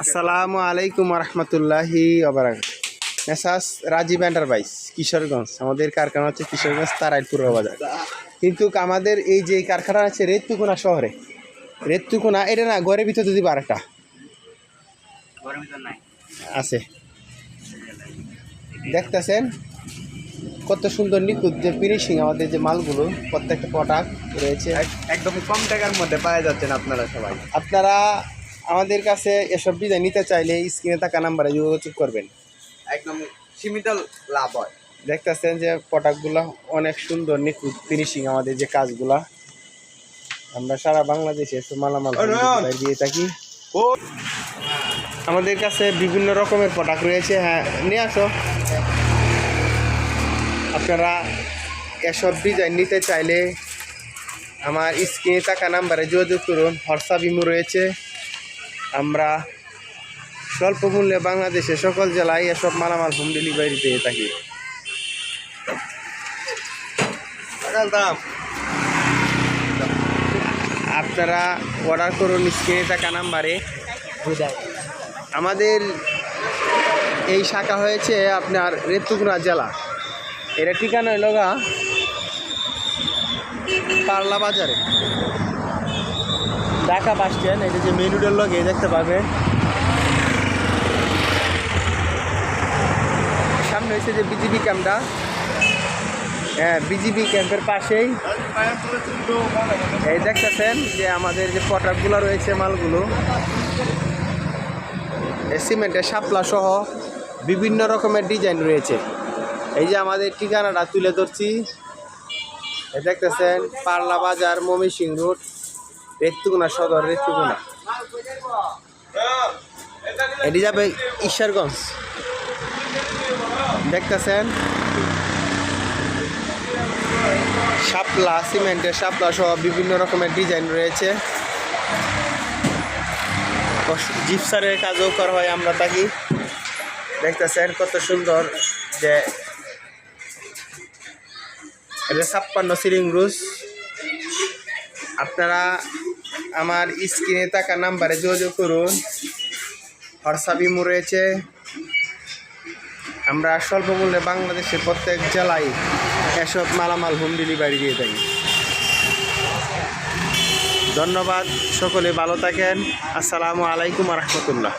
আসসালামু আলাইকুম রহমতুল্লাহি মেসাস রাজীব এন্টারপ্রাইজ কিশোরগঞ্জ। আমাদের কারখানা হচ্ছে কিশোরগঞ্জ তারাইলপুর বাজার। কিন্তু আমাদের এই যে কারখানা আছে রেতুকুনা শহরে রেতুকুনা এটা না ঘরের ভিতরে যদি বারোটা আছে। দেখতেছেন কত সুন্দর নিখুঁত যে ফিনিশিং আমাদের যে মালগুলো প্রত্যেকটা প্রোডাক্ট রয়েছে। একদম কম টাকার মধ্যে পাওয়া যাচ্ছেন আপনারা সবাই। আপনারা আমাদের কাছে এসব ডিজাইন নিতে চাইলে স্ক্রিনে থাকা নাম্বারে যোগাযোগ করবেন। একদম সীমিত লাভ হয়। দেখতেছেন যে প্রোডাক্টগুলো অনেক সুন্দর নিখুঁত ফিনিশিং আমাদের যে কাজগুলা। আমরা সারা বাংলাদেশে মালামাল দিয়ে থাকি। আমাদের কাছে বিভিন্ন রকমের প্রোডাক্ট রয়েছে। হ্যাঁ নিয়ে আসো। আপনারা এসব ডিজাইন নিতে চাইলে আমার স্ক্রিনে থাকা নাম্বারে যোগাযোগ করুন। হোয়াটসঅ্যাপ ইমো রয়েছে। আমরা স্বল্প মূল্যে বাংলাদেশে সকল জেলায় এসব মালামাল হোম ডেলিভারি দিয়ে থাকি। আপনারা অর্ডার করুন স্ক্রিনে থাকা নাম্বারে আমাদের এই শাখা হয়েছে আপনার রেতুকুনা জেলা। এটা ঠিকানা হইল গা পার্লা বাজারে। ঢাকা বাস স্ট্যান্ড এটা যে মেন রোডের লগে দেখতে পাবেন সামনে হয়েছে যে বিজিবি ক্যাম্পটা। হ্যাঁ বিজিবি ক্যাম্পের পাশেই। এই দেখতেছেন যে আমাদের যে পটাকগুলো রয়েছে, মালগুলো। সিমেন্টের শাপলা সহ বিভিন্ন রকমের ডিজাইন রয়েছে। এই যে আমাদের ঠিকানাটা তুলে ধরছি। দেখতেছেন পার্লা বাজার মমিসিং রোড। রেতুকুনা সদর রেতুকুনা এটি যাবে ঈশ্বরগঞ্জ। দেখতেছেন? শাপলা, সিমেন্টের শাপলা সহ বিভিন্ন রকমের ডিজাইন রয়েছে। জিপসারের কাজও করা হয় আমরা থাকি দেখতেছেন কত সুন্দর যে এটা ছাপ্পান্ন সিলিং রুস আপনারা আমার স্ক্রিনে থাকা নাম্বারে যোগাযোগ করুন। হোয়াটসঅ্যাপ ইমো রয়েছে। আমরা স্বল্প মূল্যে বাংলাদেশের প্রত্যেক জেলায় এসব মালামাল হোম ডেলিভারি দিয়ে থাকি। ধন্যবাদ, সকলে ভালো থাকেন। আসসালামু আলাইকুম রহমতুল্লাহ।